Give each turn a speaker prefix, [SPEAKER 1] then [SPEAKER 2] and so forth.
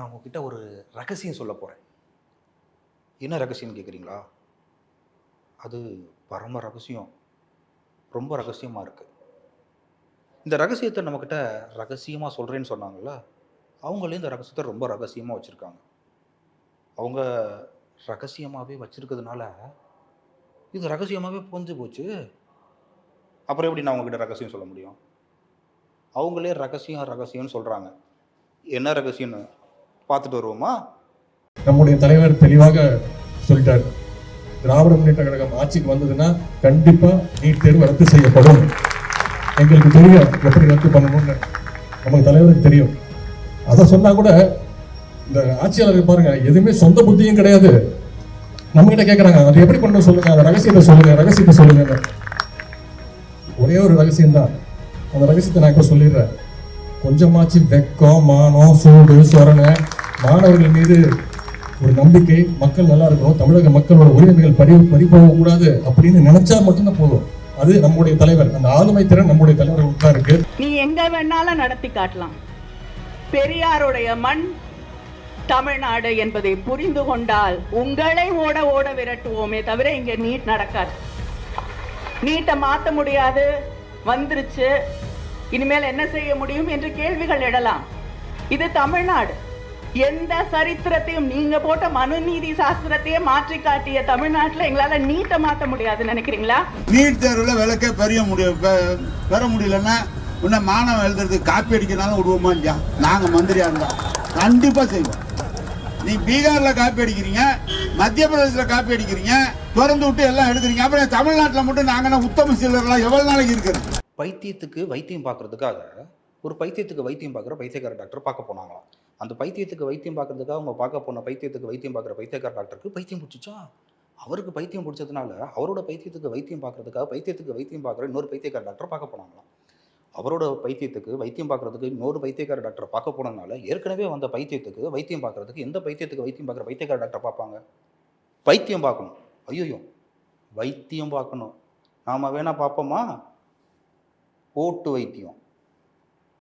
[SPEAKER 1] நான் உங்ககிட்ட ஒரு ரகசியம் சொல்ல போகிறேன் என்ன ரகசியம்னு கேட்குறீங்களா அது பரம ரகசியம். ரொம்ப ரகசியமாக இருக்குது இந்த ரகசியத்தை நம்மக்கிட்ட ரகசியமாக சொல்கிறேன்னு சொன்னாங்கள்ல அவங்களே இந்த ரகசியத்தை ரொம்ப ரகசியமாக வச்சுருக்காங்க. அவங்க ரகசியமாகவே வச்சுருக்கிறதுனால இது ரகசியமாகவே புரிஞ்சு போச்சு. அப்புறம் எப்படி நான் உங்ககிட்ட ரகசியம் சொல்ல முடியும்? அவங்களே ரகசியம் ரகசியம்னு சொல்கிறாங்க என்ன ரகசியம்னு? பார்த்துட்டு வருவோமா?
[SPEAKER 2] நம்முடைய தலைவர் தெளிவாக சொல்லிட்டார். திராவிட முன்னேற்ற கழகம் ஆட்சிக்கு வந்ததுன்னா கண்டிப்பா நீட் தேர்வு ரத்து செய்யப்படும். எங்களுக்கு தெரியும் எப்படி ரத்து பண்ணணும்னு. நமக்கு தலைவருக்கு தெரியும். அதை சொன்னா கூட இந்த ஆட்சியாளர்கள் பாருங்க எதுவுமே சொந்த புத்தியும் கிடையாது. நம்ம கிட்ட கேட்கறாங்க அது எப்படி பண்ண சொல்லுங்க? அந்த ரகசியத்தை சொல்லுங்க ரகசியத்தை சொல்லுங்க. ஒரே ஒரு ரகசியம் தான். அந்த ரகசியத்தை நான் இப்ப சொல்லிடுறேன். கொஞ்சமாச்சு வெக்கம் மானம் சூடு சொரணை மாணவர்கள் மீது ஒரு நம்பிக்கை மக்கள் நல்லா இருக்கணும் தமிழக மக்களோட உரிமைகள் பறி பறி போகக்கூடாது அப்படின்னு நினைச்சா மட்டும்தான் போதும். அது நம்முடைய தலைவர் அந்த ஆளுமை திறன் நம்முடைய தலைவர்களுக்கு தான் இருக்கு.
[SPEAKER 3] நீ எங்க வேணாலும் நடத்தி காட்டலாம். பெரியாருடைய மண் தமிழ்நாடு என்பதை புரிந்து கொண்டால் உங்களை ஓட ஓட விரட்டுவோமே தவிர இங்க நீட் நடக்காது. நீட்டை மாத்த முடியாது. வந்துருச்சு. இனிமேல் என்ன செய்ய முடியும் என்று கேள்விகள் எழலாம். இது தமிழ்நாடு. எந்த சரித்திரத்தையும் நீங்க போட்ட மனுநீதி சாஸ்திரத்தையே மாற்றி காட்டிய தமிழ்நாட்டுல எங்களால நீட்டை மாத்த முடியாதுன்னு நினைக்கிறீங்களா?
[SPEAKER 4] நீட் தேர்வில் விளக்கே பெரிய முடியும் பெற முடியலன்னா இன்னும் மாணவன் எழுதுறதுக்கு காப்பி அடிக்கிறனாலும் விடுவோமா இல்லையா? நாங்கள் மந்திரியா இருந்தா. கண்டிப்பாக செய்வோம். நீ பீகாரில் காப்பி அடிக்கிறீங்க மத்திய பிரதேசத்தில் காப்பி அடிக்கிறீங்க திறந்து விட்டு எல்லாம் எடுக்கிறீங்க அப்புறம் தமிழ்நாட்டில் மட்டும் நாங்கள் உத்தம சீலர்லாம் எவ்வளோ நாளைக்கு இருக்கிறது
[SPEAKER 1] பைத்தியத்துக்கு வைத்தியம் பார்க்கறதுக்காக ஒரு பைத்தியத்துக்கு வைத்தியம் பார்க்குற பைத்தியக்கார டாக்டர் பார்க்க போனாங்களாம். அந்த பைத்தியத்துக்கு வைத்தியம் பார்க்குறதுக்காக அவங்க பார்க்க போன பைத்தியத்துக்கு வைத்தியம் பார்க்குற பைத்தியக்கார டாக்டருக்கு பைத்தியம் பிடிச்சிச்சா? அவருக்கு பைத்தியம் பிடிச்சதுனால அவரோட பைத்தியத்துக்கு வைத்தியம் பார்க்குறதுக்காக பைத்தியத்துக்கு வைத்தியம் பார்க்குற இன்னொரு பைத்தியக்கார டாக்டர் பார்க்க போனாங்களாம். அவரோட பைத்தியத்துக்கு வைத்தியம் பார்க்குறதுக்கு இன்னொரு பைத்தியக்கார டாக்டர் பார்க்க போனதுனால ஏற்கனவே வந்த பைத்தியத்துக்கு வைத்தியம் பார்க்கறதுக்கு எந்த பைத்தியத்துக்கு வைத்தியம் பார்க்குற பைத்தியக்கார டாக்டர் பார்ப்பாங்க? வைத்தியம் பார்க்கணும். ஐயோ வைத்தியம் பார்க்கணும். நாம் வேணால் பார்ப்போமா? ஓட்டு வைத்தியம்.